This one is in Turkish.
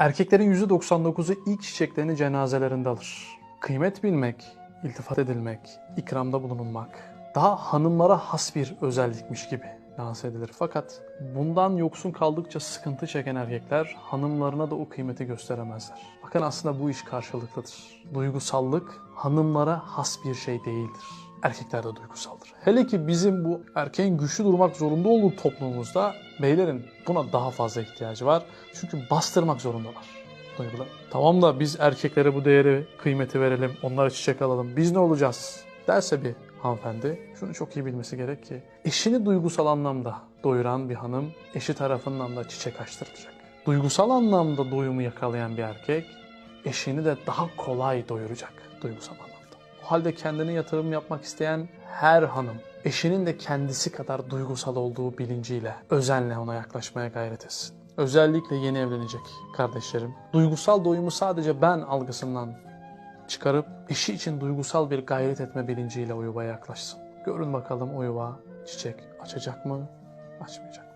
Erkeklerin %99'u ilk çiçeklerini cenazelerinde alır. Kıymet bilmek, iltifat edilmek, ikramda bulunulmak daha hanımlara has bir özellikmiş gibi lanse edilir. Fakat bundan yoksun kaldıkça sıkıntı çeken erkekler hanımlarına da o kıymeti gösteremezler. Bakın aslında bu iş karşılıklıdır. Duygusallık hanımlara has bir şey değildir. Erkekler de duygusaldır. Hele ki bizim bu erkeğin güçlü durmak zorunda olduğu toplumumuzda beylerin buna daha fazla ihtiyacı var. Çünkü bastırmak zorundalar duyguları. Tamam da biz erkeklere bu değeri, kıymeti verelim, onlara çiçek alalım. Biz ne olacağız derse bir hanımefendi şunu çok iyi bilmesi gerek ki eşini duygusal anlamda doyuran bir hanım eşi tarafından da çiçek açtıracak. Duygusal anlamda doyumu yakalayan bir erkek eşini de daha kolay doyuracak duygusal anlamda. O halde kendine yatırım yapmak isteyen her hanım eşinin de kendisi kadar duygusal olduğu bilinciyle özenle ona yaklaşmaya gayret etsin. Özellikle yeni evlenecek kardeşlerim. Duygusal doyumu sadece ben algısından çıkarıp eşi için duygusal bir gayret etme bilinciyle o yuvaya yaklaşsın. Görün bakalım o yuva çiçek açacak mı, açmayacak?